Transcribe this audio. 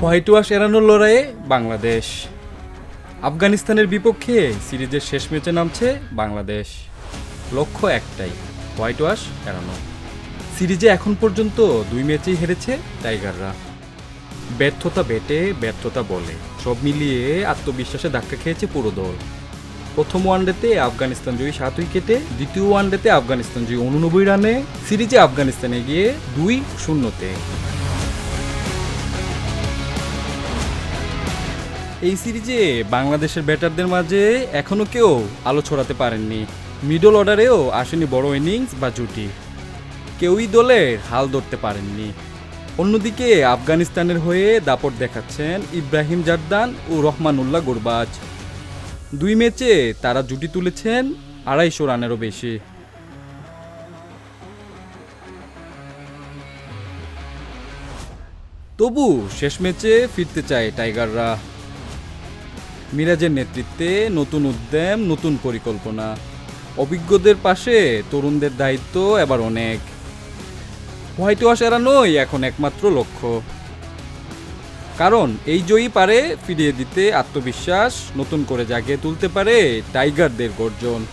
White wash এড়ানোর লড়াইয়ে বাংলাদেশ। আফগানিস্তানের বিপক্ষে সিরিজের শেষ ম্যাচে নামছে বাংলাদেশ। লক্ষ্য একটাই হোয়াইট ওয়াশ এড়ানো। সিরিজে এখন পর্যন্ত দুই ম্যাচেই হেরেছে টাইগাররা। ব্যর্থতা ব্যাটে ব্যর্থতা বলে, সব মিলিয়ে আত্মবিশ্বাসে ধাক্কা খেয়েছে পুরো দল। প্রথম ওয়ানডেতে আফগানিস্তান জয়ী সাত উইকেটে, দ্বিতীয় ওয়ানডেতে আফগানিস্তান জয়ী উননব্বই রানে, সিরিজে আফগানিস্তানে গিয়ে দুই শূন্যতে। এই সিরিজে বাংলাদেশের ব্যাটারদের মাঝে এখনও কেউ আলো ছড়াতে পারেননি। মিডল অর্ডারেও আসেনি বড় ইনিংস বা জুটি। কেউই দলের হাল ধরতে পারেননি। অন্যদিকে আফগানিস্তানের হয়ে দাপট দেখাচ্ছেন ইব্রাহিম জারদান ও রহমানুল্লাহ গুরবাজ। দুই ম্যাচে তারা জুটি তুলেছেন আড়াইশো রানেরও বেশি। তবু শেষ ম্যাচে ফিরতে চায় টাইগাররা। মিরাজের নেতৃত্বে নতুন উদ্যম, নতুন পরিকল্পনা। অভিজ্ঞদের পাশে তরুণদের দায়িত্ব এবার অনেক। হোয়াইট ওয়াশ এড়ানোই এখন একমাত্র লক্ষ্য। কারণ এই জয়ী পারে ফিরিয়ে দিতে আত্মবিশ্বাস, নতুন করে জাগিয়ে তুলতে পারে টাইগারদের গর্জন।